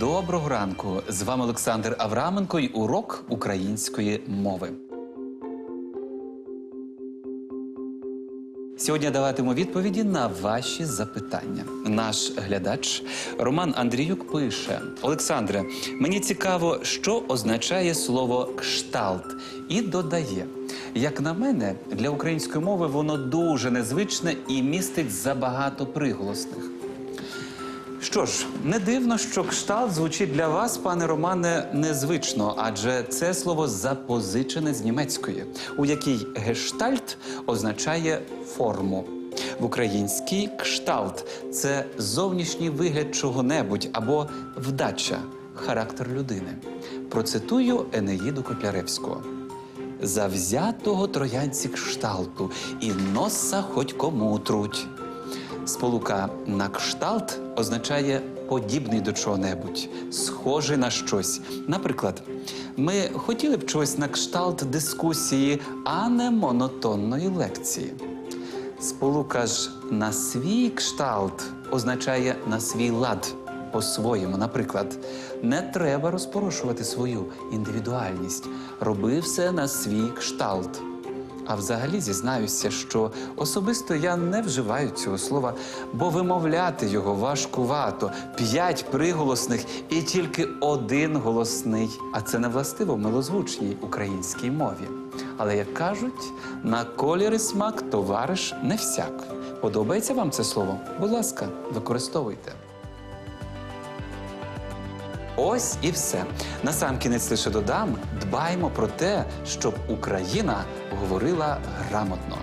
Доброго ранку! З вами Олександр Авраменко і урок української мови. Сьогодні даватиму відповіді на ваші запитання. Наш глядач Роман Андріюк пише: Олександре, мені цікаво, що означає слово кшталт, і додає. Як на мене, для української мови воно дуже незвичне і містить забагато приголосних. Що ж, не дивно, що кшталт звучить для вас, пане Романе, незвично, адже це слово запозичене з німецької, у якій гештальт означає форму. В українській кшталт це зовнішній вигляд чого-небудь або вдача, характер людини. Процитую Енеїду Котляревського. Завзятого троянці кшталту, і носа хоть кому труть. Сполука на кшталт означає подібний до чого-небудь, схожий на щось. Наприклад, ми хотіли б чогось на кшталт дискусії, а не монотонної лекції. Сполука ж на свій кшталт означає на свій лад по-своєму. Наприклад, не треба розпорошувати свою індивідуальність, роби все на свій кшталт. А взагалі зізнаюся, що особисто я не вживаю цього слова, бо вимовляти його важкувато. П'ять приголосних і тільки один голосний. А це не властиво милозвучній українській мові. Але як кажуть, на колір смак товариш не всяк. Подобається вам це слово? Будь ласка, використовуйте. Ось і все. Насамкінець лише додам: дбаймо про те, щоб Україна говорила грамотно.